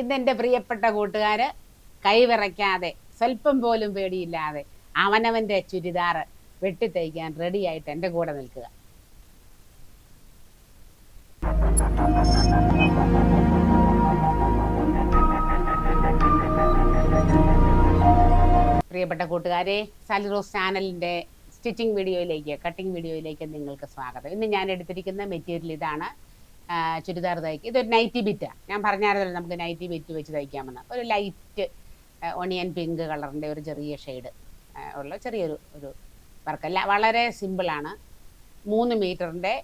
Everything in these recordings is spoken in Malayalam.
ഇന്ന് എന്റെ പ്രിയപ്പെട്ട കൂട്ടുകാർ കൈവിറയ്ക്കാതെ സ്വല്പം പോലും പേടിയില്ലാതെ അവനവന്റെ ചുരിദാറ് വെട്ടിത്തയ്ക്കാൻ റെഡിയായിട്ട് എന്റെ കൂടെ നിൽക്കുക. പ്രിയപ്പെട്ട കൂട്ടുകാരെ സാലിറോസ് ചാനലിന്റെ സ്റ്റിച്ചിങ് വീഡിയോയിലേക്ക് കട്ടിംഗ് വീഡിയോയിലേക്ക് നിങ്ങൾക്ക് സ്വാഗതം. ഇന്ന് ഞാൻ എടുത്തിരിക്കുന്ന മെറ്റീരിയൽ ഇതാണ്. ചുരിദാർ തയ്ക്കുക ഇതൊരു നൈറ്റി ബിറ്റാണ് ഞാൻ പറഞ്ഞായിരുന്നല്ലോ നമുക്ക് നൈറ്റി ബിറ്റ് വെച്ച് തയ്ക്കാമെന്ന്. ഒരു ലൈറ്റ് ഒണിയൻ പിങ്ക് കളറിന്റെ ഒരു ചെറിയ ഷെയ്ഡ് ഉള്ള ചെറിയൊരു ഒരു വർക്കല്ല വളരെ സിമ്പിളാണ് മൂന്ന് മീറ്ററിന്റെ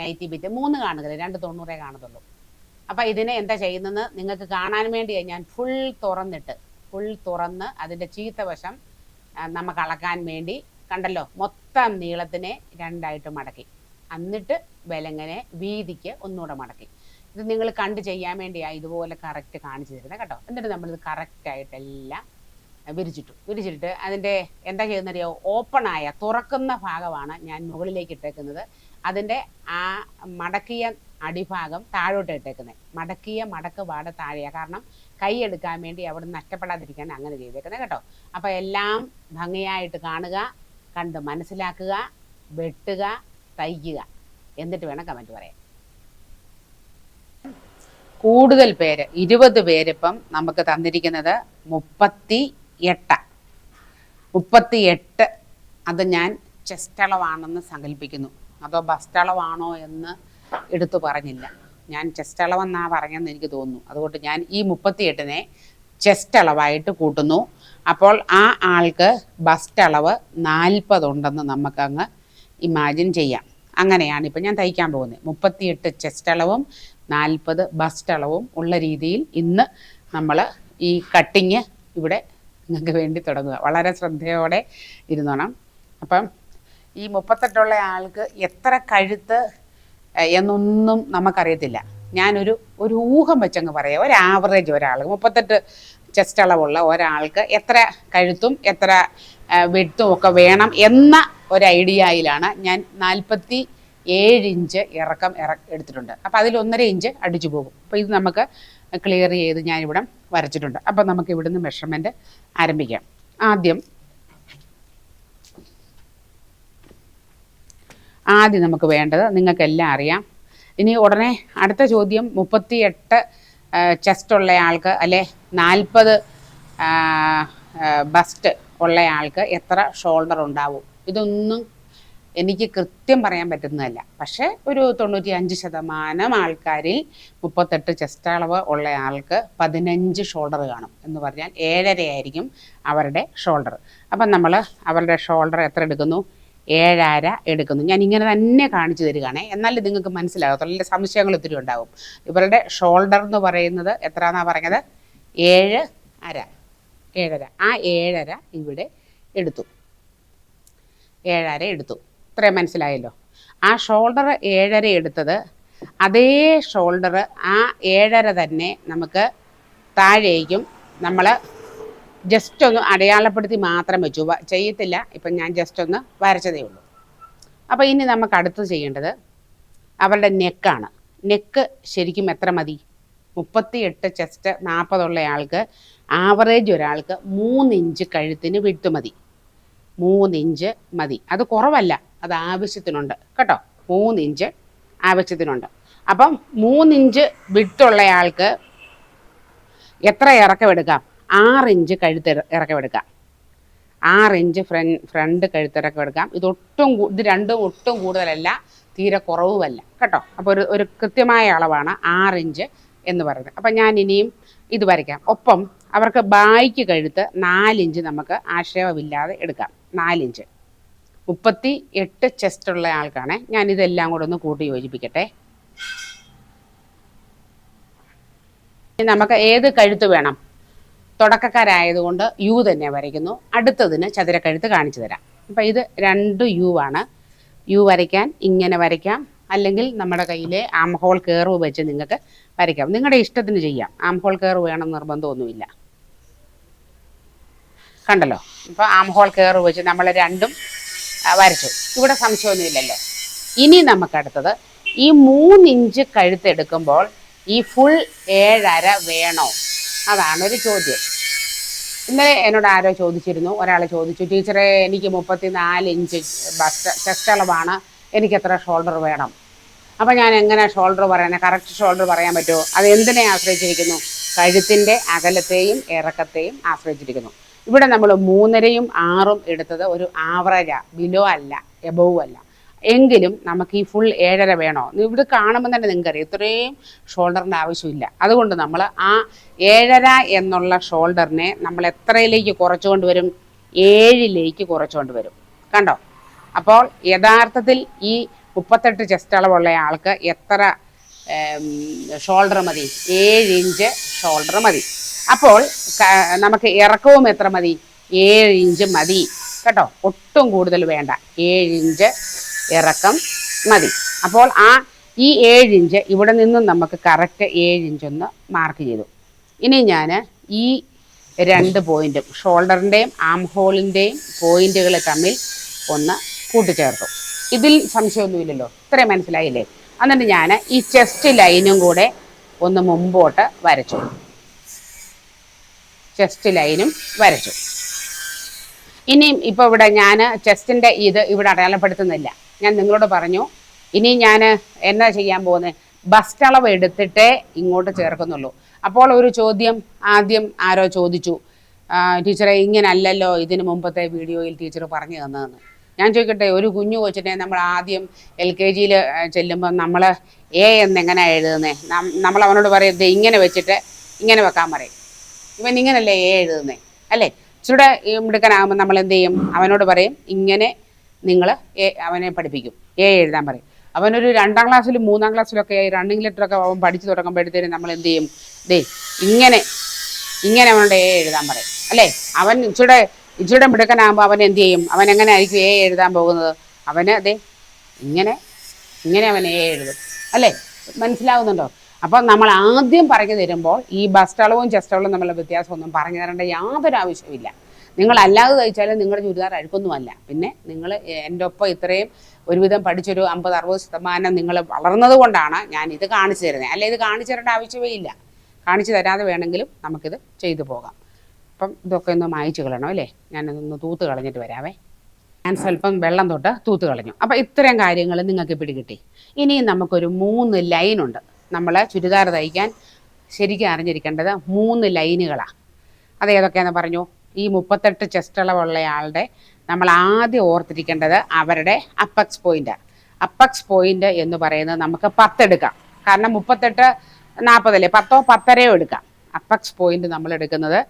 നൈറ്റി ബിറ്റ് മൂന്ന് കാണുകയില്ല രണ്ട് തൊണ്ണൂറേ കാണത്തുള്ളൂ അപ്പോൾ ഇതിനെ എന്താ ചെയ്യുന്നതെന്ന് നിങ്ങൾക്ക് കാണാൻ വേണ്ടിയാണ് ഞാൻ ഫുൾ തുറന്നിട്ട് ഫുൾ തുറന്ന് അതിന്റെ ചീത്ത വശം നമുക്ക് അളക്കാൻ വേണ്ടി കണ്ടല്ലോ മൊത്തം നീളത്തിനെ രണ്ടായിട്ട് മടക്കി. എന്നിട്ട് വിലങ്ങനെ വീതിക്ക് ഒന്നുകൂടെ മടക്കി. ഇത് നിങ്ങൾ കണ്ട് ചെയ്യാൻ വേണ്ടിയാണ് ഇതുപോലെ കറക്റ്റ് കാണിച്ചു തരുന്നത് കേട്ടോ. എന്നിട്ട് നമ്മൾ നമ്മളിത് കറക്റ്റായിട്ടെല്ലാം വിരിച്ചിട്ടു. വിരിച്ചിട്ട് അതിന്റെ എന്താ ചെയ്യുന്നറിയോ? ഓപ്പണായ തുറക്കുന്ന ഭാഗമാണ് ഞാൻ മുകളിലേക്ക് ഇട്ടേക്കുന്നത്. അതിന്റെ ആ മടക്കിയ അടിഭാഗം താഴോട്ട് ഇട്ടേക്കുന്നത് മടക്കിയ മടക്ക് പാട് താഴെയാണ് കാരണം കൈ എടുക്കാൻ വേണ്ടി അവിടെ നഷ്ടപ്പെടാതിരിക്കാൻ അങ്ങനെ ചെയ്തേക്കുന്നത് കേട്ടോ. അപ്പോൾ എല്ലാം ഭംഗിയായിട്ട് കാണുക കണ്ട് മനസ്സിലാക്കുക വെട്ടുക തയ്ക്കുക. എന്നിട്ട് വേണം കമന്റ് പറയാൻ. കൂടുതൽ പേര് ഇരുപത് പേരിപ്പം നമുക്ക് തന്നിരിക്കുന്നത് മുപ്പത്തി എട്ട് മുപ്പത്തി എട്ട് അത് ഞാൻ ചെസ്റ്റ് അളവാണെന്ന് സങ്കല്പിക്കുന്നു. അതോ ബസ്റ്റ് അളവാണോ എന്ന് എടുത്തു പറഞ്ഞില്ല. ഞാൻ ചെസ്റ്റ് അളവെന്നാണ് പറഞ്ഞതെന്ന് എനിക്ക് തോന്നുന്നു. അതുകൊണ്ട് ഞാൻ ഈ മുപ്പത്തിയെട്ടിനെ ചെസ്റ്റ് അളവായിട്ട് കൂട്ടുന്നു. അപ്പോൾ ആ ആൾക്ക് ബസ്റ്റ് അളവ് നാൽപ്പതുണ്ടെന്ന് നമുക്കങ്ങ് ഇമാജിൻ ചെയ്യാം. അങ്ങനെയാണ്. ഇപ്പം ഞാൻ തയ്ക്കാൻ പോകുന്നത് മുപ്പത്തിയെട്ട് ചെസ്റ്റ് അളവും നാൽപ്പത് ബസ്റ്റ് അളവും ഉള്ള രീതിയിൽ ഇന്ന് നമ്മൾ ഈ കട്ടിങ് ഇവിടെ നിങ്ങൾക്ക് വേണ്ടി തുടങ്ങുക. വളരെ ശ്രദ്ധയോടെ ഇരുന്നോണം. അപ്പം ഈ മുപ്പത്തെട്ടുള്ള ആൾക്ക് എത്ര കഴുത്ത് എന്നൊന്നും നമുക്കറിയത്തില്ല. ഞാനൊരു ഒരു ഊഹം വെച്ചങ്ങ് പറയാം. ഒരു ആവറേജ് ഒരാൾ മുപ്പത്തെട്ട് ചെസ്റ്റ് അളവുള്ള ഒരാൾക്ക് എത്ര കഴുത്തും എത്ര വെട്ടും ഒക്കെ വേണം എന്ന ഒരു ഐഡിയയിലാണ് ഞാൻ നാൽപ്പത്തി ഏഴ് ഇഞ്ച് ഇറക്കം ഇറ എടുത്തിട്ടുണ്ട്. അപ്പം അതിൽ ഒന്നര ഇഞ്ച് അടിച്ചു പോകും. അപ്പോൾ ഇത് നമുക്ക് ക്ലിയർ ചെയ്ത് ഞാനിവിടെ വരച്ചിട്ടുണ്ട്. അപ്പം നമുക്ക് ഇവിടുന്ന് മെഷർമെന്റ് ആരംഭിക്കാം. ആദ്യം ആദ്യം നമുക്ക് വേണ്ടത് നിങ്ങൾക്കെല്ലാം അറിയാം. ഇനി ഉടനെ അടുത്ത ചോദ്യം മുപ്പത്തി എട്ട് ചെസ്റ്റ് ഉള്ള ആൾക്ക് അല്ലെ നാൽപ്പത് ബസ്റ്റ് ഉള്ള ആൾക്ക് എത്ര ഷോൾഡർ ഉണ്ടാവും? ഇതൊന്നും എനിക്ക് കൃത്യം പറയാൻ പറ്റുന്നതല്ല. പക്ഷേ ഒരു തൊണ്ണൂറ്റി അഞ്ച് ശതമാനം ആൾക്കാരിൽ മുപ്പത്തെട്ട് ചെസ്റ്റ് അളവ് ഉള്ള ആൾക്ക് പതിനഞ്ച് ഷോൾഡർ കാണും എന്ന് പറഞ്ഞാൽ ഏഴരയായിരിക്കും അവരുടെ ഷോൾഡർ. അപ്പം നമ്മൾ അവരുടെ ഷോൾഡർ എത്ര എടുക്കുന്നു? ഏഴര എടുക്കുന്നു. ഞാൻ ഇങ്ങനെ തന്നെ കാണിച്ചു തരികയാണേ. എന്നാലും നിങ്ങൾക്ക് മനസ്സിലാകത്തുള്ളൂ സംശയങ്ങൾ ഒത്തിരി ഉണ്ടാകും ഇവരുടെ ഷോൾഡർ എന്ന് പറയുന്നത് എത്രയാണെന്നാണ് പറഞ്ഞത്? ഏഴ് അര. ഏഴര. ആ ഏഴര ഇവിടെ എടുത്തു. ഏഴര എടുത്തു. ഇത്രയും മനസ്സിലായല്ലോ? ആ ഷോൾഡർ ഏഴര എടുത്തത് അതേ ഷോൾഡർ ആ ഏഴര തന്നെ നമുക്ക് താഴേക്കും നമ്മൾ ജസ്റ്റ് ഒന്ന് അടയാളപ്പെടുത്തി മാത്രം വെച്ചു. ചെയ്യത്തില്ല. ഇപ്പം ഞാൻ ജസ്റ്റ് ഒന്ന് വരച്ചതേ ഉള്ളൂ. അപ്പോൾ ഇനി നമുക്ക് അടുത്ത് ചെയ്യേണ്ടത് അവരുടെ നെക്കാണ് നെക്ക് ശരിക്കും എത്ര മതി? മുപ്പത്തിയെട്ട് ചെസ്റ്റ് നാൽപ്പതുള്ള ആൾക്ക് ആവറേജ് ഒരാൾക്ക് മൂന്നിഞ്ച് കഴുത്തിന് വിട്ട് മതി. മൂന്നിഞ്ച് മതി. അത് കുറവല്ല. അത് ആവശ്യത്തിനുണ്ട്. കേട്ടോ? മൂന്നിഞ്ച് ആവശ്യത്തിനുണ്ട്. അപ്പം മൂന്നിഞ്ച് വിട്ടുള്ള ആൾക്ക് എത്ര ഇറക്കമെടുക്കാം? ആറിഞ്ച് കഴുത്ത് ഇറ- ഇറക്കമെടുക്കാം. ആറിഞ്ച് ഫ്രണ്ട് ഫ്രണ്ട് കഴുത്തിറക്കമെടുക്കാം ഇതൊട്ടും ഇത് രണ്ടും ഒട്ടും കൂടുതലല്ല. തീരെ കുറവുമല്ല. കേട്ടോ? അപ്പോൾ ഒരു ഒരു കൃത്യമായ അളവാണ് ആറിഞ്ച് എന്ന് പറയുന്നത്. അപ്പം ഞാൻ ഇനിയും ഇത് വരയ്ക്കാം. ഒപ്പം അവർക്ക് ബായ്ക്ക് കഴുത്ത് നാലിഞ്ച് നമുക്ക് ആക്ഷേപമില്ലാതെ എടുക്കാം. നാലിഞ്ച്. മുപ്പത്തി എട്ട് ചെസ്റ്റ് ഉള്ള ആൾക്കാണ്. ഞാൻ ഇതെല്ലാം കൂടെ ഒന്ന് കൂട്ടി യോജിപ്പിക്കട്ടെ. നമുക്ക് ഏത് കഴുത്ത് വേണം? തുടക്കക്കാരായതുകൊണ്ട് യു തന്നെ വരയ്ക്കുന്നു. അടുത്തതിന് ചതുരക്കഴുത്ത് കാണിച്ചു തരാം. അപ്പം ഇത് രണ്ട് യു ആണ്. യു വരയ്ക്കാൻ ഇങ്ങനെ വരയ്ക്കാം. അല്ലെങ്കിൽ നമ്മുടെ കയ്യിലെ ആം ഹോൾ വെച്ച് നിങ്ങൾക്ക് വരയ്ക്കാം. നിങ്ങളുടെ ഇഷ്ടത്തിന് ചെയ്യാം. ആം ഹോൾ വേണം നിർബന്ധമൊന്നുമില്ല. കണ്ടല്ലോ? ഇപ്പോൾ ആം ഹോൾ കെയർ വെച്ച് നമ്മൾ രണ്ടും വരച്ചു. ഇവിടെ സംശയമൊന്നുമില്ലല്ലോ. ഇനി നമുക്കടുത്തത് ഈ മൂന്നിഞ്ച് കഴുത്തെടുക്കുമ്പോൾ ഈ ഫുൾ ഏഴര വേണോ? അതാണ് ഒരു ചോദ്യം. ഇന്നലെ എന്നോട് ആരോ ചോദിച്ചിരുന്നു. ഒരാൾ ചോദിച്ചു ടീച്ചറെ എനിക്ക് മുപ്പത്തി നാല് ഇഞ്ച് ബസ്റ്റ് ചെസ്റ്റ് അളവാണ്. എനിക്ക് എത്ര ഷോൾഡർ വേണം? അപ്പം ഞാൻ എങ്ങനെ ഷോൾഡർ പറയാൻ കറക്റ്റ് ഷോൾഡർ പറയാൻ പറ്റുമോ? അത് എന്തിനെ ആശ്രയിച്ചിരിക്കുന്നു? കഴുത്തിന്റെ അകലത്തെയും ഇറക്കത്തെയും ആശ്രയിച്ചിരിക്കുന്നു. ഇവിടെ നമ്മൾ മൂന്നരയും ആറും എടുത്തത് ഒരു ആവറേജാ ബിലോ അല്ല എബവ് അല്ല. എങ്കിലും നമുക്ക് ഈ ഫുൾ ഏഴര വേണോ? ഇവിടെ കാണുമ്പോൾ തന്നെ നിങ്ങൾക്കറിയാം ഇത്രയും ഷോൾഡറിന്റെ ആവശ്യമില്ല. അതുകൊണ്ട് നമ്മൾ ആ ഏഴര എന്നുള്ള ഷോൾഡറിനെ നമ്മൾ എത്രയിലേക്ക് കുറച്ചുകൊണ്ട് വരും? ഏഴിലേക്ക് കുറച്ചുകൊണ്ട് വരും. കണ്ടോ? അപ്പോൾ യഥാർത്ഥത്തിൽ ഈ മുപ്പത്തെട്ട് ചെസ്റ്റ് അളവുള്ള ആൾക്ക് എത്ര ഷോൾഡർ മതി? ഏഴ് ഇഞ്ച് ഷോൾഡർ മതി. അപ്പോൾ നമുക്ക് ഇറക്കവും എത്ര മതി? ഏഴ് ഇഞ്ച് മതി. കേട്ടോ? ഒട്ടും കൂടുതൽ വേണ്ട. ഏഴ് ഇഞ്ച് ഇറക്കം മതി. അപ്പോൾ ആ ഈ ഏഴ് ഇഞ്ച് ഇവിടെ നിന്നും നമുക്ക് കറക്റ്റ് ഏഴ് ഇഞ്ച് ഒന്ന് മാർക്ക് ചെയ്തു. ഇനി ഞാൻ ഈ രണ്ട് പോയിന്റും ഷോൾഡറിന്റെയും ആം ഹോളിന്റെയും പോയിന്റുകൾ തമ്മിൽ ഒന്ന് കൂട്ടിച്ചേർത്തു. ഇതിൽ സംശയമൊന്നുമില്ലല്ലോ? ഇത്രയും മനസ്സിലായില്ലേ? എന്നിട്ട് ഞാൻ ഈ ചെസ്റ്റ് ലൈനും കൂടെ ഒന്ന് മുമ്പോട്ട് വരച്ചു. ചെസ്റ്റ് ലൈനും വരച്ചു. ഇനിയും ഇപ്പോൾ ഇവിടെ ഞാൻ ചെസ്റ്റിന്റെ ഇത് ഇവിടെ അടയാളപ്പെടുത്തുന്നില്ല. ഞാൻ നിങ്ങളോട് പറഞ്ഞു ഇനി ഞാൻ എന്നാ ചെയ്യാൻ പോകുന്നത് ബസ്റ്റ് അളവ് എടുത്തിട്ടേ ഇങ്ങോട്ട് ചേർക്കുന്നുള്ളൂ. അപ്പോൾ ഒരു ചോദ്യം ആദ്യം ആരോ ചോദിച്ചു. ടീച്ചറെ ഇങ്ങനല്ലല്ലോ ഇതിന് മുമ്പത്തെ വീഡിയോയിൽ ടീച്ചർ പറഞ്ഞു തന്നതെന്ന്. ഞാൻ ചോദിക്കട്ടെ ഒരു കുഞ്ഞു കൊച്ചിനെ നമ്മൾ ആദ്യം എൽ കെ ജിയിൽ ചെല്ലുമ്പോൾ നമ്മൾ എ എന്നെങ്ങനെയാണ് എഴുതുന്നത് നമ്മൾ അവനോട് പറയും "ദേ ഇങ്ങനെ വെച്ചിട്ട് ഇങ്ങനെ വെക്കാൻ പറയും. ഇവൻ ഇങ്ങനല്ലേ എ എഴുതുന്നത് അല്ലേ? ചൂടെ മിടുക്കനാകുമ്പോൾ നമ്മൾ എന്ത് ചെയ്യും അവനോട് പറയും ഇങ്ങനെ നിങ്ങൾ എ അവനെ പഠിപ്പിക്കും. എ എഴുതാൻ പറയും. അവനൊരു രണ്ടാം ക്ലാസ്സിലും മൂന്നാം ക്ലാസ്സിലൊക്കെ റണ്ണിങ് ലെറ്ററൊക്കെ അവൻ പഠിച്ചു തുടങ്ങുമ്പോഴത്തേനും നമ്മൾ എന്ത് ചെയ്യും ദേ ഇങ്ങനെ ഇങ്ങനെ അവനോട് എ എഴുതാൻ പറയും. അല്ലേ? അവൻ ഇച്ചിടെ ഇച്ചിടെ മിടുക്കനാകുമ്പോൾ അവൻ എന്ത് ചെയ്യും അവൻ എങ്ങനെ ആയിരിക്കും എ എഴുതാൻ പോകുന്നത്? അവന് അതെ ഇങ്ങനെ ഇങ്ങനെ അവൻ എ എഴുതും. അല്ലേ? മനസ്സിലാവുന്നുണ്ടോ? അപ്പോൾ നമ്മൾ ആദ്യം പറഞ്ഞു തരുമ്പോൾ ഈ ബസ്റ്റളവും ചെസ്റ്റളവും തമ്മിലുള്ള വ്യത്യാസമൊന്നും പറഞ്ഞു തരേണ്ട യാതൊരു ആവശ്യമില്ല നിങ്ങൾ അല്ലാതെ തയ്ച്ചാലും നിങ്ങളുടെ ചുരിദാർ അഴുക്കൊന്നുമല്ല. പിന്നെ നിങ്ങൾ എന്റെ ഒപ്പം ഇത്രയും ഒരുവിധം പഠിച്ചൊരു അമ്പത് അറുപത് ശതമാനം നിങ്ങൾ വളർന്നത് കൊണ്ടാണ് ഞാൻ ഇത് കാണിച്ചു തരുന്നത്. അല്ലെ ഇത് കാണിച്ചു തരേണ്ട ആവശ്യമേ ഇല്ല. കാണിച്ചു തരാതെ വേണമെങ്കിലും നമുക്കിത് ചെയ്തു പോകാം. അപ്പം ഇതൊക്കെ ഒന്ന് മായച്ചു കളയണം അല്ലേ? ഞാനതൊന്ന് തൂത്ത് കളഞ്ഞിട്ട് വരാവേ. ഞാൻ സ്വല്പം വെള്ളം തൊട്ട് തൂത്ത് കളഞ്ഞു. അപ്പം ഇത്രയും കാര്യങ്ങൾ നിങ്ങൾക്ക് പിടികിട്ടി. ഇനിയും നമുക്കൊരു മൂന്ന് ലൈനുണ്ട് നമ്മൾ ചുരിദാർ തയ്ക്കാൻ ശരിക്കും അറിഞ്ഞിരിക്കേണ്ടത് മൂന്ന് ലൈനുകളാണ് അത് ഏതൊക്കെയാണെന്ന് പറഞ്ഞു? ഈ മുപ്പത്തെട്ട് ചെസ്റ്റ് അളവുള്ളയാളുടെ നമ്മൾ ആദ്യം ഓർത്തിരിക്കേണ്ടത് അവരുടെ അപ്പക്സ് പോയിന്റാണ് അപ്പക്സ് പോയിന്റ് എന്ന് പറയുന്നത് നമുക്ക് പത്തെടുക്കാം കാരണം മുപ്പത്തെട്ട് നാൽപ്പതല്ലേ പത്തോ പത്തരയോ എടുക്കാം. അപ്പക്സ് പോയിന്റ് നമ്മൾ എടുക്കുന്നത്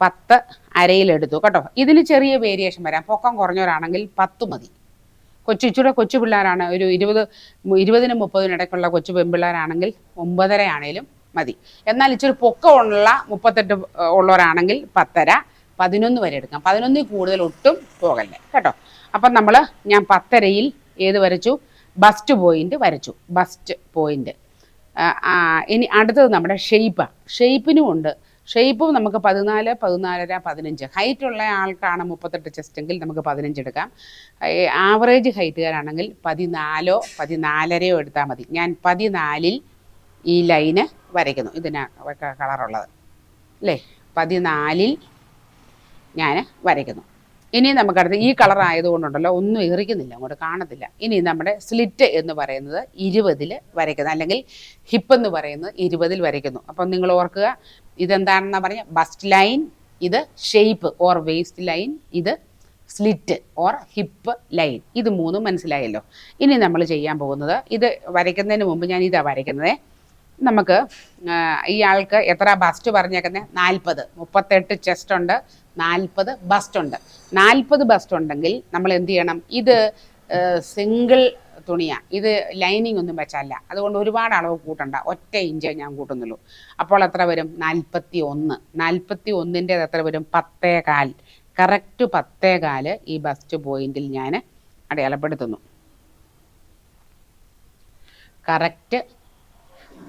പത്ത് അരയിലെടുത്തു കേട്ടോ? ഇതിന് ചെറിയ വേരിയേഷൻ വരാം. പൊക്കം കുറഞ്ഞവരാണെങ്കിൽ പത്ത് മതി. കൊച്ചു ഇച്ചിരി കൊച്ചു പിള്ളേരാണ് ഒരു ഇരുപത് ഇരുപതിനും മുപ്പതിനും ഇടയ്ക്കുള്ള കൊച്ചു പെൺപിള്ളേരാണെങ്കിൽ ഒമ്പതര ആണേലും മതി. എന്നാൽ ഇച്ചിരി പൊക്കമുള്ള മുപ്പത്തെട്ട് ഉള്ളവരാണെങ്കിൽ പത്തര പതിനൊന്ന് വരെ എടുക്കാം. പതിനൊന്നിൽ കൂടുതൽ ഒട്ടും പോകല്ലേ. കേട്ടോ? അപ്പം നമ്മൾ ഞാൻ പത്തരയിൽ ഏത് വരച്ചു? ബസ്റ്റ് പോയിന്റ് വരച്ചു. Bust point. ഇനി അടുത്തത് നമ്മുടെ ഷെയ്പ്പാണ്. ഷെയ്പ്പിനും ഉണ്ട്. ഷെയ്പ്പും നമുക്ക് പതിനാല് പതിനാലര പതിനഞ്ച്. ഹൈറ്റ് ഉള്ള ആൾക്കാണ് മുപ്പത്തെട്ട് ചെസ്റ്റ് എങ്കിൽ നമുക്ക് പതിനഞ്ച് എടുക്കാം. ആവറേജ് ഹൈറ്റുകാരാണെങ്കിൽ പതിനാലോ പതിനാലരയോ എടുത്താൽ മതി. ഞാൻ പതിനാലിൽ ഈ ലൈന് വരയ്ക്കുന്നു. ഇതിനാ കളറുള്ളത് അല്ലേ പതിനാലിൽ ഞാൻ വരയ്ക്കുന്നു. ഇനി നമുക്കടുത്ത് ഈ കളർ ആയതുകൊണ്ടുണ്ടല്ലോ ഒന്നും എറിക്കുന്നില്ല അങ്ങോട്ട് കാണത്തില്ല. ഇനി നമ്മുടെ സ്ലിറ്റ് എന്ന് പറയുന്നത് ഇരുപതിൽ വരയ്ക്കുന്നത് അല്ലെങ്കിൽ ഹിപ്പ് എന്ന് പറയുന്നത് ഇരുപതിൽ വരയ്ക്കുന്നു. അപ്പം നിങ്ങൾ ഓർക്കുക ഇതെന്താണെന്ന് പറഞ്ഞ? ബസ്റ്റ് ലൈൻ ഇത് ഷേപ്പ് ഓർ വേസ്റ്റ് ലൈൻ ഇത് സ്ലിറ്റ് ഓർ ഹിപ്പ് ലൈൻ ഇത് മൂന്നും മനസ്സിലായല്ലോ. ഇനി നമ്മൾ ചെയ്യാൻ പോകുന്നത് ഇത് വരയ്ക്കുന്നതിന് മുമ്പ് ഞാൻ ഇതാ വരയ്ക്കുന്നത്. നമുക്ക് ഇയാൾക്ക് എത്ര ബസ്റ്റ് പറഞ്ഞേക്കുന്നത് നാൽപ്പത്. മുപ്പത്തെട്ട് ചെസ്റ്റ് ഉണ്ട് നാൽപ്പത് ബസ്റ്റ് ഉണ്ട്. നാൽപ്പത് ബസ്റ്റ് ഉണ്ടെങ്കിൽ നമ്മൾ എന്ത് ചെയ്യണം? ഇത് സിംഗിൾ തുണിയാണ് ഇത് ലൈനിങ് ഒന്നും വെച്ചല്ല. അതുകൊണ്ട് ഒരുപാട് അളവ് കൂട്ടണ്ട. ഒറ്റ ഇഞ്ച് ഞാൻ കൂട്ടുന്നുള്ളൂ. അപ്പോൾ എത്ര വരും? നാൽപ്പത്തി ഒന്ന് നാൽപ്പത്തി ഒന്നിന്റേത് എത്ര വരും? പത്തേ കാൽ. കറക്റ്റ് പത്തേ കാൽ ഈ ബസ്റ്റ് പോയിന്റിൽ ഞാൻ അടയാളപ്പെടുത്തുന്നു. കറക്റ്റ്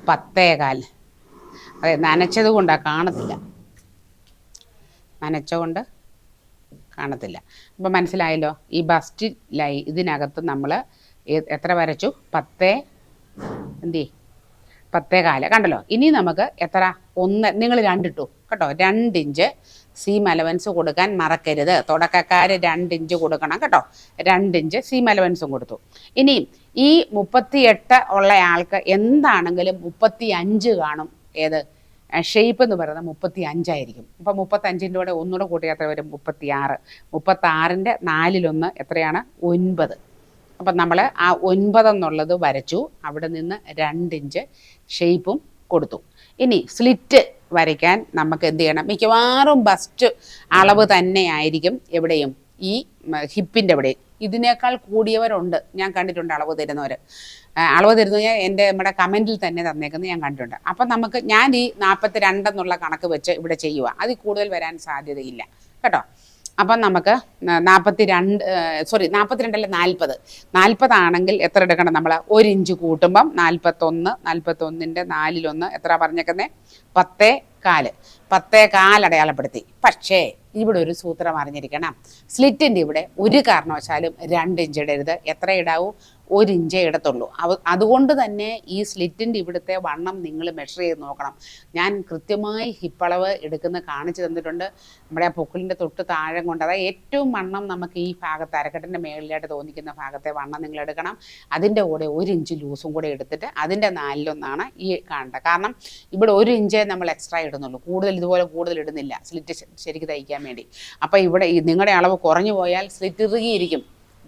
പത്തേ കാൽ. അതെ നനച്ചത് കൊണ്ടാണ് കാണത്തില്ല. നനച്ചുകൊണ്ട് കാണത്തില്ല. അപ്പം മനസ്സിലായല്ലോ? ഈ ബസ്റ്റ് ലൈ ഇതിനകത്ത് നമ്മൾ എത്ര വരച്ചു? പത്തേ എന്തി? പത്തേ കാൽ. കണ്ടല്ലോ? ഇനി നമുക്ക് എത്ര? ഒന്ന്. നിങ്ങൾ രണ്ടിട്ടു. കേട്ടോ? രണ്ടിഞ്ച് സീം അലവൻസ് കൊടുക്കാൻ മറക്കരുത്. തുടക്കക്കാർ രണ്ടിഞ്ച് കൊടുക്കണം. കേട്ടോ? രണ്ടിഞ്ച് സീം അലവൻസും കൊടുത്തു. ഇനിയും ഈ മുപ്പത്തിയെട്ട് ഉള്ള ആൾക്ക് എന്താണെങ്കിലും മുപ്പത്തി അഞ്ച് കാണും. ഏത്? ഷേപ്പ് എന്ന് പറയുന്നത് മുപ്പത്തി അഞ്ചായിരിക്കും അപ്പം മുപ്പത്തഞ്ചിന്റെ കൂടെ ഒന്നുകൂടെ കൂട്ടിയാൽ എത്ര വരും? മുപ്പത്തി ആറ് മുപ്പത്താറിന്റെ നാലിലൊന്ന് എത്രയാണ്? ഒൻപത്. അപ്പം നമ്മൾ ആ ഒൻപതെന്നുള്ളത് വരച്ചു. അവിടെ നിന്ന് രണ്ടിഞ്ച് ഷേപ്പും കൊടുത്തു. ഇനി സ്ലിറ്റ് വരയ്ക്കാൻ നമുക്ക് എന്ത് ചെയ്യണം? മിക്കവാറും ബസ്റ്റ് അളവ് തന്നെ ആയിരിക്കും എവിടെയും. ഈ ഹിപ്പിന്റെ അവിടെ. ഇതിനേക്കാൾ കൂടിയവരുണ്ട്. ഞാൻ കണ്ടിട്ടുണ്ട് അളവ് തരുന്നവർ അളവ് തരുന്നത് ഞാൻ എന്റെ നമ്മുടെ കമന്റിൽ തന്നെ തന്നേക്കുന്നത് ഞാൻ കണ്ടിട്ടുണ്ട്. അപ്പം നമുക്ക് ഞാൻ ഈ നാൽപ്പത്തി രണ്ടെന്നുള്ള കണക്ക് വെച്ച് ഇവിടെ ചെയ്യുക അതിൽ കൂടുതൽ വരാൻ സാധ്യതയില്ല. കേട്ടോ? അപ്പം നമുക്ക് നാൽപ്പത്തി രണ്ട് സോറി നാൽപ്പത്തിരണ്ടല്ല നാൽപ്പത് നാൽപ്പതാണെങ്കിൽ എത്ര എടുക്കണം നമ്മൾ ഒരു ഇഞ്ച് കൂട്ടുമ്പം നാൽപ്പത്തൊന്ന് നാൽപ്പത്തൊന്നിന്റെ നാലിലൊന്ന് എത്ര പറഞ്ഞേക്കുന്നത് പത്തേ കാൽ. പത്തേ കാൽ അടയാളപ്പെടുത്തി. പക്ഷേ ഇവിടെ ഒരു സൂത്രം അറിഞ്ഞിരിക്കണം. സ്ലിറ്റിന്റെ ഇവിടെ ഒരു കാരണവശാലും രണ്ട് ഇഞ്ച് ഇടരുത്. എത്ര ഇടാവൂ? ഒരു ഇഞ്ചേ ഇടത്തുള്ളൂ. അതുകൊണ്ട് തന്നെ ഈ സ്ലിറ്റിന്റെ ഇവിടുത്തെ വണ്ണം നിങ്ങൾ മെഷർ ചെയ്ത് നോക്കണം. ഞാൻ കൃത്യമായി ഹിപ്പളവ് എടുക്കുന്ന കാണിച്ചു തന്നിട്ടുണ്ട്. നമ്മുടെ ആ പൊക്കിളിന്റെ തൊട്ട് താഴെ കൊണ്ട് അതായത് ഏറ്റവും വണ്ണം നമുക്ക് ഈ ഭാഗത്ത് അരക്കെട്ടിന്റെ മേളിലായിട്ട് തോന്നിക്കുന്ന ഭാഗത്തെ വണ്ണം നിങ്ങൾ എടുക്കണം. അതിന്റെ കൂടെ ഒരു ഇഞ്ച് ലൂസും കൂടെ എടുത്തിട്ട് അതിന്റെ നാലിലൊന്നാണ് ഈ കാണേണ്ടത്. കാരണം ഇവിടെ ഒരു ഇഞ്ചേ നമ്മൾ എക്സ്ട്രാ ഇടുന്നുള്ളൂ. കൂടുതൽ ഇതുപോലെ കൂടുതൽ ഇടുന്നില്ല. സ്ലിറ്റ് ശരിക്ക് തയ്ക്കാൻ വേണ്ടി. അപ്പോൾ ഇവിടെ നിങ്ങളുടെ അളവ് കുറഞ്ഞു പോയാൽ സ്ലിറ്റ് ഇറുകിയിരിക്കും.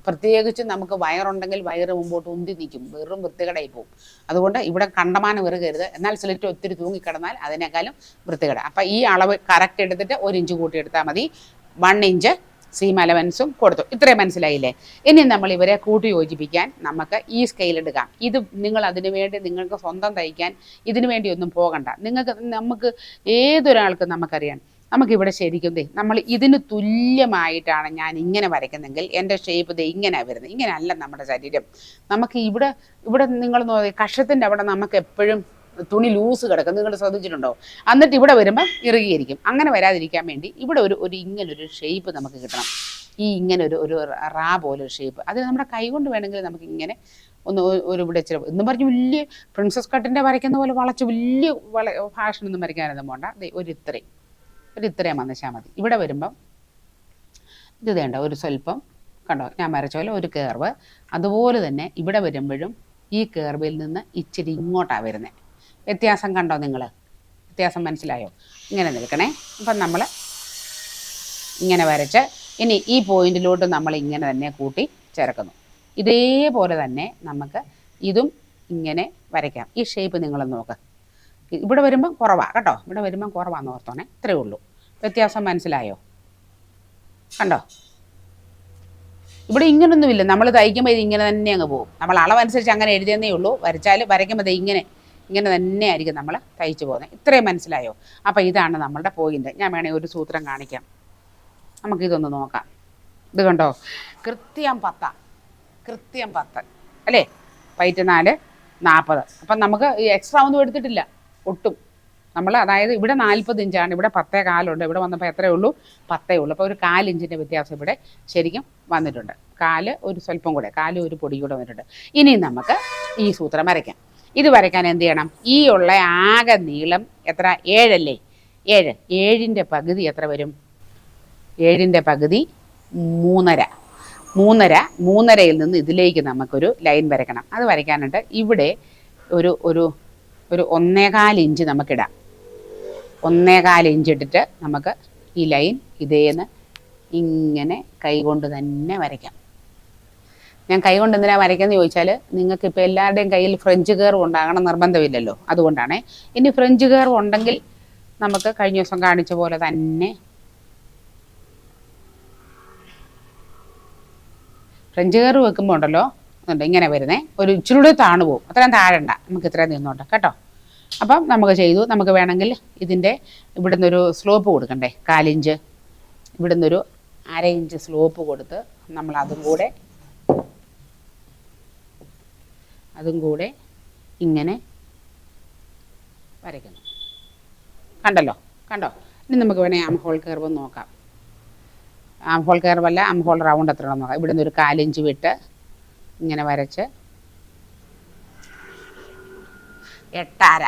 പ്രത്യേകിച്ച് നമുക്ക് വയറുണ്ടെങ്കിൽ വയറ് മുമ്പോട്ട് ഉന്തി നിൽക്കും. വെറും വൃത്തികടയിൽ പോകും അതുകൊണ്ട് ഇവിടെ കണ്ടമാനം വെറുകരുത് എന്നാൽ സ്ലിറ്റ് ഒത്തിരി തൂങ്ങിക്കിടന്നാൽ അതിനേക്കാളും വൃത്തികട. അപ്പം ഈ അളവ് കറക്റ്റ് എടുത്തിട്ട് ഒരു ഇഞ്ച് കൂട്ടി എടുത്താൽ മതി. വൺ ഇഞ്ച് സീം അലവൻസും കൊടുത്തു. ഇത്രയും മനസ്സിലായില്ലേ? ഇനി നമ്മൾ ഇവരെ കൂട്ടി യോജിപ്പിക്കാൻ നമുക്ക് ഈ സ്കെയിൽ എടുക്കാം ഇത് നിങ്ങൾ അതിനു വേണ്ടി നിങ്ങൾക്ക് സ്വന്തം തയ്ക്കാൻ ഇതിനു വേണ്ടി ഒന്നും പോകണ്ട. നിങ്ങൾക്ക് നമുക്ക് ഏതൊരാൾക്കും നമുക്കറിയാം. നമുക്കിവിടെ ശരിക്കും ദേ നമ്മൾ ഇതിന് തുല്യമായിട്ടാണ് ഞാൻ ഇങ്ങനെ വരയ്ക്കുന്നെങ്കിൽ എന്റെ ഷേപ്പ് ദേ ഇങ്ങനെ വരുന്നത്. ഇങ്ങനെയല്ല നമ്മുടെ ശരീരം. നമുക്ക് ഇവിടെ ഇവിടെ നിങ്ങൾ കഷത്തിന്റെ അവിടെ നമുക്ക് എപ്പോഴും തുണി ലൂസ് കിടക്കും. നിങ്ങൾ ശ്രദ്ധിച്ചിട്ടുണ്ടോ? എന്നിട്ട് ഇവിടെ വരുമ്പോൾ ഇറുകിയിരിക്കും. അങ്ങനെ വരാതിരിക്കാൻ വേണ്ടി ഇവിടെ ഒരു ഒരു ഇങ്ങനൊരു ഷേപ്പ് നമുക്ക് കിട്ടണം. ഈ ഇങ്ങനെ ഒരു ഒരു റാ പോലെ ഒരു ഷേപ്പ് അത് നമ്മുടെ കൈ കൊണ്ട് വേണമെങ്കിൽ നമുക്ക് ഇങ്ങനെ ഒന്ന് ഒരു ഇവിടെ ഇച്ചിരി എന്നും പറഞ്ഞ് വലിയ പ്രിൻസസ് കട്ടിന്റെ വരയ്ക്കുന്ന പോലെ വളച്ച് വലിയ വള ഫാഷനൊന്നും വരയ്ക്കാനൊന്നും പോണ്ട. ഒരു ഇത്രയും ഒരു ഇത്രയും വന്നിച്ചാൽ മതി. ഇവിടെ വരുമ്പം ഇത് വേണ്ട ഒരു സ്വല്പം കണ്ടോ? ഞാൻ വരച്ച പോലെ ഒരു കേർവ് അതുപോലെ തന്നെ ഇവിടെ വരുമ്പോഴും ഈ കേർവിൽ നിന്ന് ഇച്ചിരി ഇങ്ങോട്ടാണ് വരുന്നത് വ്യത്യാസം കണ്ടോ നിങ്ങൾ വ്യത്യാസം മനസ്സിലായോ? ഇങ്ങനെ നിൽക്കണേ. അപ്പം നമ്മൾ ഇങ്ങനെ വരച്ച് ഇനി ഈ പോയിന്റിലോട്ട് നമ്മൾ ഇങ്ങനെ തന്നെ കൂട്ടി ചേർക്കുന്നു. ഇതേപോലെ തന്നെ നമുക്ക് ഇതും ഇങ്ങനെ വരയ്ക്കാം. ഈ ഷേപ്പ് നിങ്ങൾ നോക്ക്. ഇവിടെ വരുമ്പം കുറവാണ് കേട്ടോ ഇവിടെ വരുമ്പം കുറവാന്ന് ഓർത്തോണേ. ഇത്രയേ ഉള്ളൂ. വ്യത്യാസം മനസ്സിലായോ? കണ്ടോ? ഇവിടെ ഇങ്ങനൊന്നുമില്ല. നമ്മൾ തയ്ക്കുമ്പോൾ ഇത് ഇങ്ങനെ തന്നെ അങ്ങ് പോകും. നമ്മൾ അളവനുസരിച്ച് അങ്ങനെ എഴുതിയെന്നേ ഉള്ളൂ. വരച്ചാൽ വരയ്ക്കുമ്പോൾ ഇത് ഇങ്ങനെ ഇങ്ങനെ തന്നെ ആയിരിക്കും നമ്മൾ തയ്ച്ചു പോകുന്നത് ഇത്രയും മനസ്സിലായോ? അപ്പോൾ ഇതാണ് നമ്മളുടെ പോയിന്റ് ഞാൻ വേണേൽ ഒരു സൂത്രം കാണിക്കാം. നമുക്കിതൊന്ന് നോക്കാം. ഇത് കണ്ടോ? കൃത്യം പത്ത. കൃത്യം പത്ത്. അല്ലേ? പൈറ്റ് നാല് നാൽപ്പത് അപ്പം നമുക്ക് എക്സ്ട്രാ ഒന്നും എടുത്തിട്ടില്ല. ഒട്ടും. നമ്മൾ അതായത് ഇവിടെ നാൽപ്പത് ഇഞ്ചാണ് ഇവിടെ പത്തേ കാലുണ്ട് ഇവിടെ വന്നപ്പോൾ എത്രയേ ഉള്ളൂ? പത്തേ ഉള്ളൂ. അപ്പോൾ ഒരു കാലിഞ്ചിന്റെ വ്യത്യാസം ഇവിടെ ശരിക്കും വന്നിട്ടുണ്ട്. കാൽ ഒരു സ്വല്പം കൂടെ കാൽ ഒരു പൊടി കൂടെ വന്നിട്ടുണ്ട്. ഇനി നമുക്ക് ഈ സൂത്രം വരയ്ക്കാം. ഇത് വരയ്ക്കാൻ എന്ത് ചെയ്യണം? ഈ ഉള്ള ആകെ നീളം എത്ര? ഏഴല്ലേ? ഏഴ്. ഏഴിന്റെ പകുതി എത്ര വരും? ഏഴിന്റെ പകുതി മൂന്നര. മൂന്നര മൂന്നരയിൽ നിന്ന് ഇതിലേക്ക് നമുക്കൊരു ലൈൻ വരയ്ക്കണം. അത് വരയ്ക്കാനായിട്ട് ഇവിടെ ഒരു ഒരു ഒരു ഒന്നേകാൽ ഇഞ്ച് നമുക്കിടാം. ഒന്നേകാൽ ഇഞ്ച് ഇട്ടിട്ട് നമുക്ക് ഈ ലൈൻ ഇതേന്ന് ഇങ്ങനെ കൈകൊണ്ട് തന്നെ വരയ്ക്കാം. ഞാൻ കൈകൊണ്ട് എന്തിനാ വരയ്ക്കുന്നത് ചോദിച്ചാൽ നിങ്ങൾക്ക് ഇപ്പോൾ എല്ലാവരുടെയും കയ്യിൽ ഫ്രഞ്ച് കയറും ഉണ്ടാകണം നിർബന്ധമില്ലല്ലോ. അതുകൊണ്ടാണ്. ഇനി ഫ്രഞ്ച് കയറും ഉണ്ടെങ്കിൽ നമുക്ക് കഴിഞ്ഞ ദിവസം കാണിച്ച പോലെ തന്നെ ഫ്രഞ്ച് കയറ് വെക്കുമ്പോൾ ഉണ്ടല്ലോ ഉണ്ട് ഇങ്ങനെ വരുന്നേ. ഒരു ഇച്ചിരി കൂടെ താണു പോകും അത്രയും താഴണ്ട. നമുക്ക് ഇത്രയും നിന്നോട്ടെ. കേട്ടോ? അപ്പം നമുക്ക് ചെയ്തു. നമുക്ക് വേണമെങ്കിൽ ഇതിന്റെ ഇവിടുന്ന് ഒരു സ്ലോപ്പ് കൊടുക്കണ്ടേ? കാലിഞ്ച്. ഇവിടുന്ന് ഒരു അര ഇഞ്ച് സ്ലോപ്പ് കൊടുത്ത് നമ്മൾ അതും കൂടെ അതും കൂടെ ഇങ്ങനെ വരയ്ക്കണം കണ്ടല്ലോ? കണ്ടോ? ഇനി നമുക്ക് വേണമെങ്കിൽ ആം ഹോൾ കർവ് നോക്കാം. ആം ഹോൾ കർവല്ല ആം ഹോൾ റൗണ്ട് എത്ര നോക്കാം. ഇവിടുന്ന് ഒരു കാലിഞ്ച് വിട്ട് ഇങ്ങനെ വരച്ച്. എട്ടര.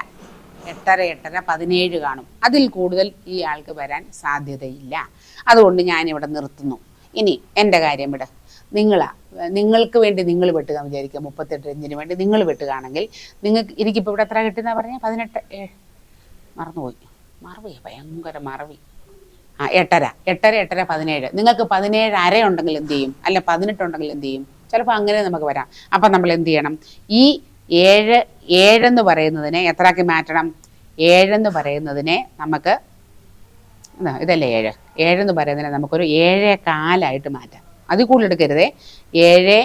എട്ടര എട്ടര പതിനേഴ് കാണും. അതിൽ കൂടുതൽ ഈ ആൾക്ക് വരാൻ സാധ്യതയില്ല. അതുകൊണ്ട് ഞാനിവിടെ നിർത്തുന്നു. ഇനി എന്റെ കാര്യം വിട്. നിങ്ങളാ നിങ്ങൾക്ക് വേണ്ടി നിങ്ങൾ വെട്ടുക വിചാരിക്കുക. മുപ്പത്തെട്ട് ഇഞ്ചിന് വേണ്ടി നിങ്ങൾ വെട്ടുകയാണെങ്കിൽ നിങ്ങൾക്ക് എനിക്കിപ്പോൾ ഇവിടെ എത്ര കിട്ടുന്ന പറഞ്ഞാൽ പതിനെട്ട് മറന്നുപോയി. മറവി ഭയങ്കര മറവി. ആ എട്ടര. എട്ടര എട്ടര പതിനേഴ്. നിങ്ങൾക്ക് പതിനേഴ് അര ഉണ്ടെങ്കിൽ എന്ത് ചെയ്യും? അല്ല പതിനെട്ട് ഉണ്ടെങ്കിൽ എന്ത് ചെയ്യും? ചിലപ്പോൾ അങ്ങനെ നമുക്ക് വരാം. അപ്പം നമ്മൾ എന്ത് ചെയ്യണം? ഈ ഏഴ് ഏഴെന്ന് പറയുന്നതിനെ എത്രയാക്കി മാറ്റണം? ഏഴെന്ന് പറയുന്നതിനെ നമുക്ക് ഇതാ, ഇതല്ലേ ഏഴ്? ഏഴെന്ന് പറയുന്നതിനെ നമുക്കൊരു ഏഴേ കാലായിട്ട് മാറ്റാം. അതിൽ കൂടുതൽ എടുക്കരുതേ. ഏഴേ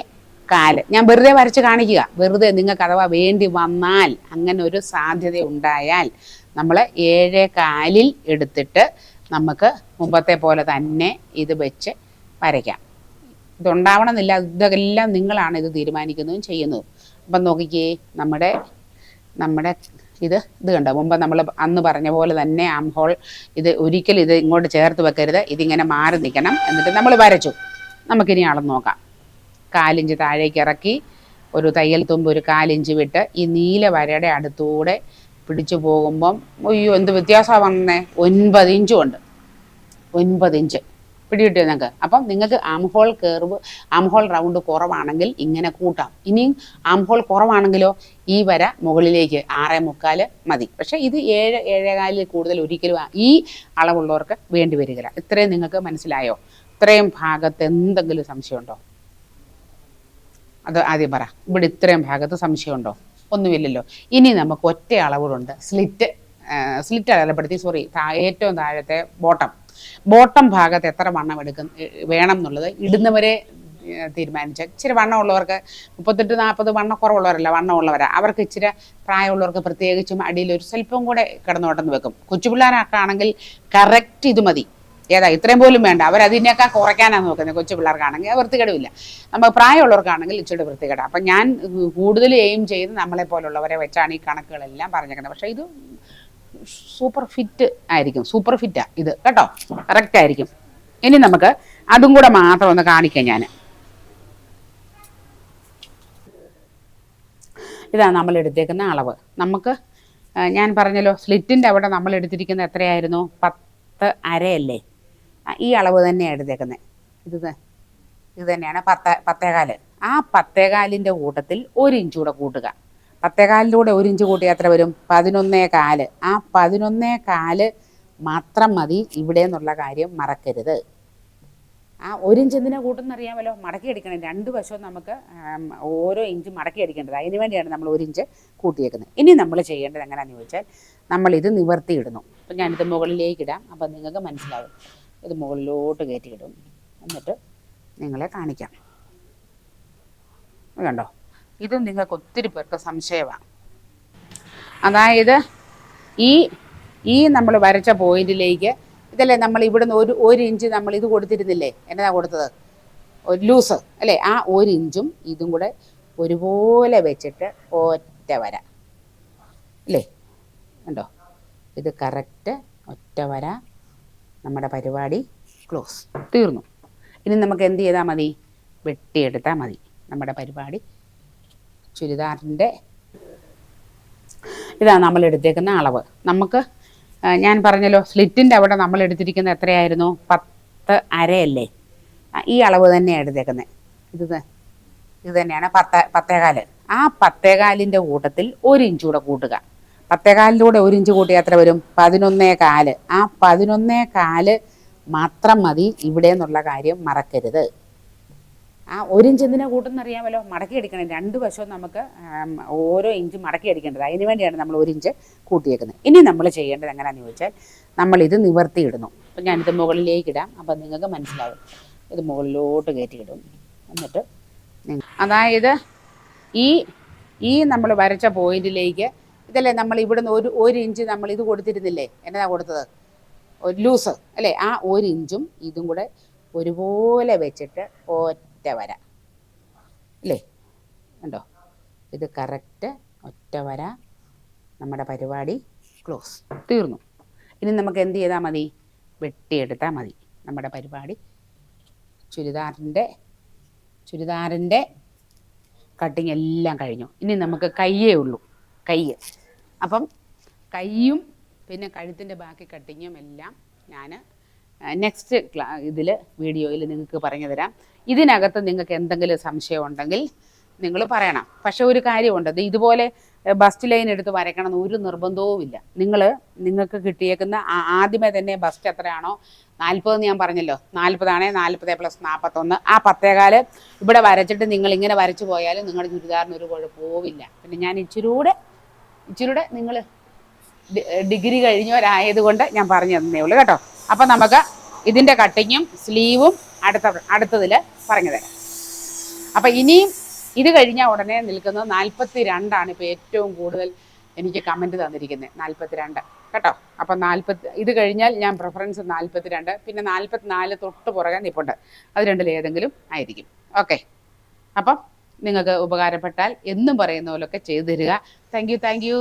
കാൽ. ഞാൻ വെറുതെ വരച്ച് കാണിക്കുക. വെറുതെ നിങ്ങൾക്ക് അഥവാ വേണ്ടി വന്നാൽ അങ്ങനെ ഒരു സാധ്യത ഉണ്ടായാൽ നമ്മൾ ഏഴേ കാലിൽ എടുത്തിട്ട് നമുക്ക് മുമ്പത്തെ പോലെ തന്നെ ഇത് വെച്ച് വരയ്ക്കാം. ഇതുണ്ടാവണമെന്നില്ല. ഇതെല്ലാം നിങ്ങളാണ് ഇത് തീരുമാനിക്കുന്നതും ചെയ്യുന്നതും. അപ്പം നോക്കിക്കേ നമ്മുടെ നമ്മുടെ ഇത് ഇത് കണ്ടോ? മുമ്പ് നമ്മൾ അന്ന് പറഞ്ഞ പോലെ തന്നെ ആം ഹോൾ ഇത് ഒരിക്കലും ഇത് ഇങ്ങോട്ട് ചേർത്ത് വെക്കരുത്. ഇതിങ്ങനെ മാറി നിൽക്കണം. എന്നിട്ട് നമ്മൾ വരച്ചു. നമുക്കിനി അളന്ന് നോക്കാം. കാലിഞ്ച് താഴേക്ക് ഇറക്കി ഒരു തയ്യൽ തുമ്പ് ഒരു കാലിഞ്ച് വിട്ട് ഈ നീല വരയുടെ അടുത്തൂടെ പിടിച്ചു പോകുമ്പം അയ്യോ എന്ത് വ്യത്യാസമാണ് വന്നേ. ഒൻപത് ഇഞ്ചും ഉണ്ട് ഒൻപത് ഇഞ്ച്. പിടികിട്ടിയോ നിങ്ങൾക്ക് അപ്പം നിങ്ങൾക്ക് ആംഹോൾ കേർവ് ആംഹോൾ റൗണ്ട് കുറവാണെങ്കിൽ ഇങ്ങനെ കൂട്ടാം. ഇനിയും ആംഹോൾ കുറവാണെങ്കിലോ ഈ വര മുകളിലേക്ക് ആറേ മുക്കാൽ മതി. പക്ഷേ ഇത് ഏഴ് ഏഴേകാലിൽ കൂടുതൽ ഒരിക്കലും ഈ അളവുള്ളവർക്ക് വേണ്ടി വരികയില്ല. ഇത്രയും നിങ്ങൾക്ക് മനസ്സിലായോ? ഇത്രയും ഭാഗത്ത് എന്തെങ്കിലും സംശയമുണ്ടോ? അത് ആദ്യം പറ. ഇവിടെ ഇത്രയും ഭാഗത്ത് സംശയമുണ്ടോ? ഒന്നുമില്ലല്ലോ. ഇനി നമുക്ക് ഒറ്റ അളവുകളുണ്ട്. സ്ലിറ്റ് സ്ലിറ്റ് അടയാളപ്പെടുത്തി സോറി ഏറ്റവും താഴത്തെ ബോട്ടം ബോട്ടം ഭാഗത്ത് എത്ര വണ്ണം എടുക്കും വേണം എന്നുള്ളത് ഇടുന്നവരെ തീരുമാനിച്ച. ഇച്ചിരി വണ്ണമുള്ളവർക്ക് മുപ്പത്തെട്ട് നാൽപ്പത് വണ്ണക്കുറവുള്ളവരല്ല വണ്ണമുള്ളവരാ. അവർക്ക് ഇച്ചിരി പ്രായമുള്ളവർക്ക് പ്രത്യേകിച്ചും അടിയിൽ ഒരു സ്വല്പം കൂടെ കിടന്നോട്ടെന്ന് വെക്കും. കൊച്ചു പിള്ളേരൊക്കെ ആണെങ്കിൽ കറക്റ്റ് ഇത് മതി. ഏതാ ഇത്രയും പോലും വേണ്ട. അവർ അതിനേക്കാൾ കുറയ്ക്കാനാണ് നോക്കുന്നത് കൊച്ചു പിള്ളേർക്കാണെങ്കിൽ വൃത്തികേടില്ല നമ്മൾ പ്രായമുള്ളവർക്കാണെങ്കിൽ ഇച്ചിരി വൃത്തികേട. അപ്പം ഞാൻ കൂടുതൽ എയിം ചെയ്ത് നമ്മളെ പോലുള്ളവരെ വെച്ചാണ് ഈ കണക്കുകളെല്ലാം പറഞ്ഞേക്കുന്നത്. പക്ഷേ ഇത് സൂപ്പർ ഫിറ്റ് ആയിരിക്കും. സൂപ്പർ ഫിറ്റാ ഇത്. കേട്ടോ? കറക്റ്റ് ആയിരിക്കും. ഇനി നമുക്ക് അതും കൂടെ മാത്രം ഒന്ന് കാണിക്കാം ഞാൻ ഇതാണ് നമ്മൾ എടുത്തേക്കുന്ന അളവ്. നമുക്ക് ഞാൻ പറഞ്ഞല്ലോ സ്ലിറ്റിന്റെ അവിടെ നമ്മൾ എടുത്തിരിക്കുന്നത് എത്രയായിരുന്നു? പത്ത് അരയല്ലേ? ഈ അളവ് തന്നെയാണ് എടുത്തേക്കുന്നത്. ഇത് ഇത് തന്നെയാണ് പത്ത് പത്തേകാൽ. ആ പത്തേകാലിന്റെ കൂട്ടത്തിൽ ഒരു ഇഞ്ച് കൂടെ കൂട്ടുക. പത്തേകാലിലൂടെ ഒരു ഇഞ്ച് കൂട്ടി എത്ര വരും? പതിനൊന്നേ കാൽ. ആ പതിനൊന്നേ കാൽ മാത്രം മതി ഇവിടെ എന്നുള്ള കാര്യം മറക്കരുത്. ആ ഒരു ഇഞ്ച് എന്തിനാ കൂട്ടുന്ന അറിയാമല്ലോ മടക്കി അടിക്കണം. രണ്ട് വശവും നമുക്ക് ഓരോ ഇഞ്ച് മടക്കി അടിക്കേണ്ടത്. അതിന് വേണ്ടിയാണ് നമ്മൾ ഒരു ഇഞ്ച് കൂട്ടിയേക്കുന്നത്. ഇനി നമ്മൾ ചെയ്യേണ്ടത് എങ്ങനെയാണെന്ന് ചോദിച്ചാൽ ഇത് നിവർത്തിയിടുന്നു. അപ്പം ഞാനിത് മുകളിലേക്ക് ഇടാം. അപ്പം നിങ്ങൾക്ക് മനസ്സിലാവും. ഇത് മുകളിലോട്ട് കയറ്റിയിടും. എന്നിട്ട് നിങ്ങളെ കാണിക്കാം. കണ്ടോ ഇതും നിങ്ങൾക്ക് ഒത്തിരി പേർക്ക് സംശയമാണ്. അതായത് ഈ ഈ നമ്മൾ വരച്ച പോയിന്റിലേക്ക് ഇതല്ലേ നമ്മൾ ഇവിടുന്ന് ഒരു ഒരു ഇഞ്ച് നമ്മൾ ഇത് കൊടുത്തിരുന്നില്ലേ? എന്നതാ കൊടുത്തത്? ഒരു ലൂസ് അല്ലേ? ആ ഒരു ഇഞ്ചും ഇതും കൂടെ ഒരുപോലെ വെച്ചിട്ട് ഒറ്റ വര. അല്ലേ? ഉണ്ടോ ഇത് കറക്റ്റ് ഒറ്റ വര നമ്മുടെ പരിപാടി ക്ലോസ്. തീർന്നു. ഇനി നമുക്ക് എന്ത് ചെയ്താൽ മതി? വെട്ടിയെടുത്താൽ മതി നമ്മുടെ പരിപാടി ചുരിദാറിന്റെ ഇതാണ് നമ്മൾ എടുത്തേക്കുന്ന അളവ്. നമുക്ക് ഞാൻ പറഞ്ഞല്ലോ സ്ലിറ്റിന്റെ അവിടെ നമ്മൾ എടുത്തിരിക്കുന്നത് എത്രയായിരുന്നു? പത്ത് അരയല്ലേ? ഈ അളവ് തന്നെയാണ് എടുത്തേക്കുന്നത്. ഇത് ഇത് തന്നെയാണ് പത്ത് പത്തേകാൽ. ആ പത്തേകാലിന്റെ കൂട്ടത്തിൽ ഒരു ഇഞ്ച് കൂടെ കൂട്ടുക. പത്തേകാലിലൂടെ ഒരു ഇഞ്ച് കൂട്ടിയാൽ എത്ര വരും? പതിനൊന്നേ കാൽ. ആ പതിനൊന്നേ കാൽ മാത്രം മതി ഇവിടെ എന്നുള്ള കാര്യം മറക്കരുത്. ആ ഒരു ഇഞ്ച് എന്തിനാ കൂട്ടുന്ന അറിയാമല്ലോ? മടക്കി അടിക്കണം. രണ്ട് വശവും നമുക്ക് ഓരോ ഇഞ്ച് മടക്കി അടിക്കേണ്ടത്. അതിന് വേണ്ടിയാണ് നമ്മൾ ഒരു ഇഞ്ച് കൂട്ടിയേക്കുന്നത്. ഇനി നമ്മൾ ചെയ്യേണ്ടത് എങ്ങനെയാണെന്ന് ചോദിച്ചാൽ ഇത് നിവർത്തിയിടുന്നു അപ്പം ഞാനിത് മുകളിലേക്ക് ഇടാം. അപ്പം നിങ്ങൾക്ക് മനസ്സിലാവും. ഇത് മുകളിലോട്ട് കയറ്റിയിടും. എന്നിട്ട് അതായത് ഈ ഈ നമ്മൾ വരച്ച പോയിന്റിലേക്ക് ഇതല്ലേ നമ്മൾ ഇവിടുന്ന് ഒരു ഒരു ഇഞ്ച് നമ്മൾ ഇത് കൊടുത്തിരുന്നില്ലേ? എന്നതാ കൊടുത്തത്? ഒരു ലൂസ് അല്ലേ? ആ ഒരു ഇഞ്ചും ഇതും കൂടെ ഒരുപോലെ വെച്ചിട്ട് ഒറ്റ വര അല്ലേ? കണ്ടോ? ഇത് കറക്റ്റ് ഒറ്റ വര നമ്മുടെ പരിപാടി ക്ലോസ് തീർന്നു. ഇനി നമുക്ക് എന്ത് ചെയ്താൽ മതി? വെട്ടിയെടുത്താൽ മതി. നമ്മുടെ പരിപാടി ചുരിദാറിന്റെ ചുരിദാറിന്റെ കട്ടിങ് എല്ലാം കഴിഞ്ഞു. ഇനി നമുക്ക് കയ്യേ ഉള്ളൂ. കയ്യ് അപ്പം കയ്യും പിന്നെ കഴുത്തിന്റെ ബാക്കി കട്ടിങ്ങും എല്ലാം ഞാൻ നെക്സ്റ്റ് ഇതിൽ വീഡിയോയിൽ നിങ്ങൾക്ക് പറഞ്ഞു തരാം. ഇതിനകത്ത് നിങ്ങൾക്ക് എന്തെങ്കിലും സംശയം ഉണ്ടെങ്കിൽ നിങ്ങൾ പറയണം. പക്ഷെ ഒരു കാര്യമുണ്ട്. അത് ഇതുപോലെ ബസ് ലൈൻ എടുത്ത് വരയ്ക്കണം എന്ന് ഒരു നിർബന്ധവുമില്ല നിങ്ങൾ നിങ്ങൾക്ക് കിട്ടിയേക്കുന്ന ആദ്യമേ തന്നെ ബസ് എത്രയാണോ നാൽപ്പതെന്ന് ഞാൻ പറഞ്ഞല്ലോ. നാൽപ്പതാണേ നാൽപ്പത് പ്ലസ് നാൽപ്പത്തൊന്ന് ആ പത്തേകാൽ ഇവിടെ വരച്ചിട്ട് നിങ്ങൾ ഇങ്ങനെ വരച്ചു പോയാലും നിങ്ങളുടെ ചുരിദാറിന് ഒരു കുഴപ്പവുമില്ല. പിന്നെ ഞാൻ ഇച്ചിരൂടെ ഇച്ചിരൂടെ നിങ്ങൾ ഡിഗ്രി കഴിഞ്ഞവരായതുകൊണ്ട് ഞാൻ പറഞ്ഞു തന്നേ ഉള്ളൂ കേട്ടോ. അപ്പം നമുക്ക് ഇതിന്റെ കട്ടിങ്ങും സ്ലീവും അടുത്ത അടുത്തതിൽ പറഞ്ഞു തരാം. അപ്പം ഇനിയും ഇത് കഴിഞ്ഞ ഉടനെ നിൽക്കുന്നത് നാൽപ്പത്തി രണ്ടാണ് ഇപ്പോൾ ഏറ്റവും കൂടുതൽ എനിക്ക് കമന്റ് തന്നിരിക്കുന്നത് നാൽപ്പത്തി രണ്ട് കേട്ടോ? അപ്പം നാൽപ്പത്തി ഇത് കഴിഞ്ഞാൽ ഞാൻ പ്രിഫറൻസ് നാൽപ്പത്തി രണ്ട് പിന്നെ നാൽപ്പത്തി നാല് തൊട്ട് പുറകെ നിൽപ്പുണ്ട് അത് രണ്ടിൽ ഏതെങ്കിലും ആയിരിക്കും. ഓക്കെ അപ്പം നിങ്ങൾക്ക് ഉപകാരപ്പെട്ടാൽ എന്നും പറയുന്ന പോലൊക്കെ ചെയ്തു തരിക. Thank you thank you